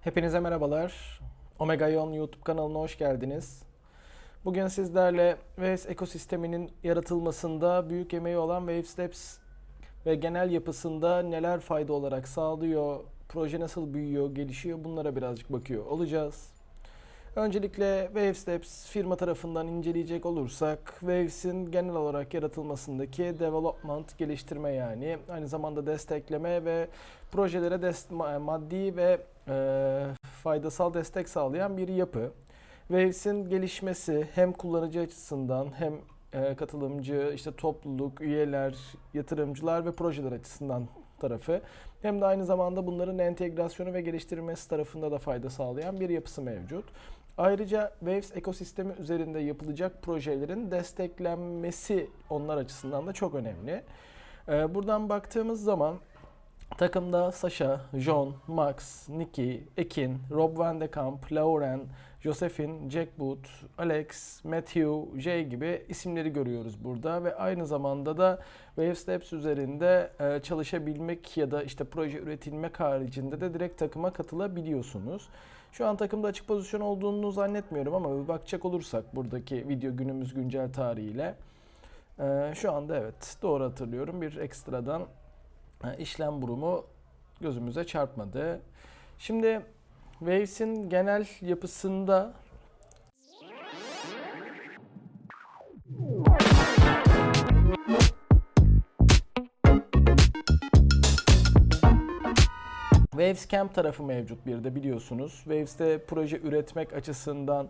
Hepinize merhabalar. Omega Ion YouTube kanalına hoş geldiniz. Bugün sizlerle Waves ekosisteminin yaratılmasında büyük emeği olan Wave Steps ve genel yapısında neler fayda olarak sağlıyor, proje nasıl büyüyor, gelişiyor bunlara birazcık bakıyor olacağız. Öncelikle Wave Steps firma tarafından inceleyecek olursak Waves'in genel olarak yaratılmasındaki development, geliştirme yani aynı zamanda destekleme ve projelere dest- ma- maddi ve e, faydasal destek sağlayan bir yapı. Waves'in gelişmesi hem kullanıcı açısından hem e, katılımcı, işte topluluk, üyeler, yatırımcılar ve projeler açısından tarafı hem de aynı zamanda bunların entegrasyonu ve geliştirilmesi tarafında da fayda sağlayan bir yapısı mevcut. Ayrıca Waves ekosistemi üzerinde yapılacak projelerin desteklenmesi onlar açısından da çok önemli. Ee, Buradan baktığımız zaman takımda Sasha, John, Max, Nicky, Ekin, Rob Van de Kamp, Lauren, Josephine, Jack Boot, Alex, Matthew, Jay gibi isimleri görüyoruz burada ve aynı zamanda da Wave Steps üzerinde e, çalışabilmek ya da işte proje üretilmek haricinde de direkt takıma katılabiliyorsunuz. Şu an takımda açık pozisyon olduğunu zannetmiyorum ama bir bakacak olursak buradaki video günümüz güncel tarihiyle e, şu anda evet doğru hatırlıyorum bir ekstradan e, işlem burumu gözümüze çarpmadı. Şimdi Waves'in genel yapısında Waves Camp tarafı mevcut bir de biliyorsunuz. Waves'te proje üretmek açısından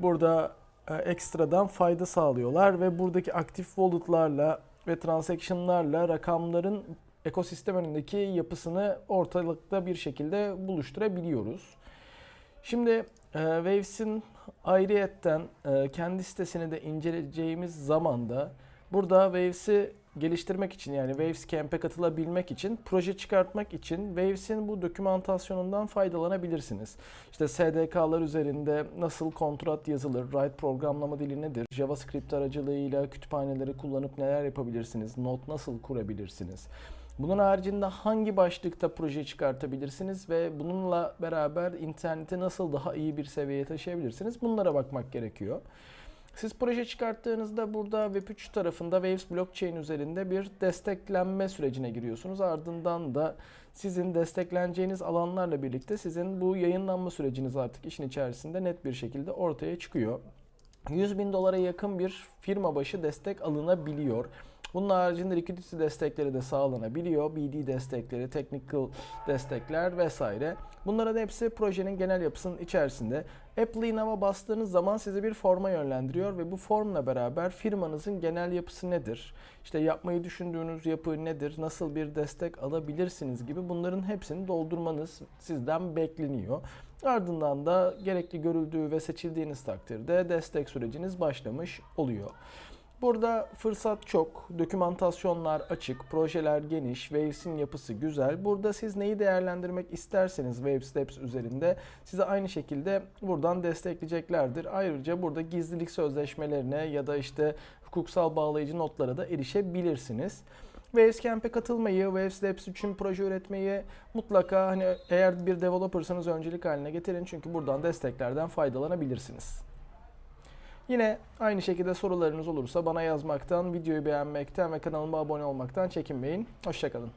burada e, ekstradan fayda sağlıyorlar ve buradaki aktif wallet'larla ve transaction'larla rakamların ekosistem önündeki yapısını ortalıkta bir şekilde buluşturabiliyoruz. Şimdi e, Waves'in ayrıyetten e, kendi sitesini de inceleyeceğimiz zaman da burada Waves'i geliştirmek için yani Waves Camp'e katılabilmek için, proje çıkartmak için Waves'in bu dokümantasyonundan faydalanabilirsiniz. İşte SDK'lar üzerinde nasıl kontrat yazılır, write programlama dili nedir, JavaScript aracılığıyla kütüphaneleri kullanıp neler yapabilirsiniz, not nasıl kurabilirsiniz. Bunun haricinde hangi başlıkta proje çıkartabilirsiniz ve bununla beraber interneti nasıl daha iyi bir seviyeye taşıyabilirsiniz? Bunlara bakmak gerekiyor. Siz proje çıkarttığınızda burada Web3 tarafında Waves blockchain üzerinde bir desteklenme sürecine giriyorsunuz. Ardından da sizin destekleneceğiniz alanlarla birlikte sizin bu yayınlanma süreciniz artık işin içerisinde net bir şekilde ortaya çıkıyor. 100 bin dolara yakın bir firma başı destek alınabiliyor. Bunun haricinde liquidity destekleri de sağlanabiliyor. BD destekleri, technical destekler vesaire. Bunların hepsi projenin genel yapısının içerisinde. Apply Now'a bastığınız zaman sizi bir forma yönlendiriyor ve bu formla beraber firmanızın genel yapısı nedir? İşte yapmayı düşündüğünüz yapı nedir? Nasıl bir destek alabilirsiniz gibi bunların hepsini doldurmanız sizden bekleniyor. Ardından da gerekli görüldüğü ve seçildiğiniz takdirde destek süreciniz başlamış oluyor. Burada fırsat çok, dokümantasyonlar açık, projeler geniş, Waves'in yapısı güzel. Burada siz neyi değerlendirmek isterseniz Wave Steps üzerinde size aynı şekilde buradan destekleyeceklerdir. Ayrıca burada gizlilik sözleşmelerine ya da işte hukuksal bağlayıcı notlara da erişebilirsiniz. Waves Camp'e katılmayı, Waves için proje üretmeyi mutlaka hani eğer bir developersanız öncelik haline getirin çünkü buradan desteklerden faydalanabilirsiniz. Yine aynı şekilde sorularınız olursa bana yazmaktan, videoyu beğenmekten ve kanalıma abone olmaktan çekinmeyin. Hoşçakalın.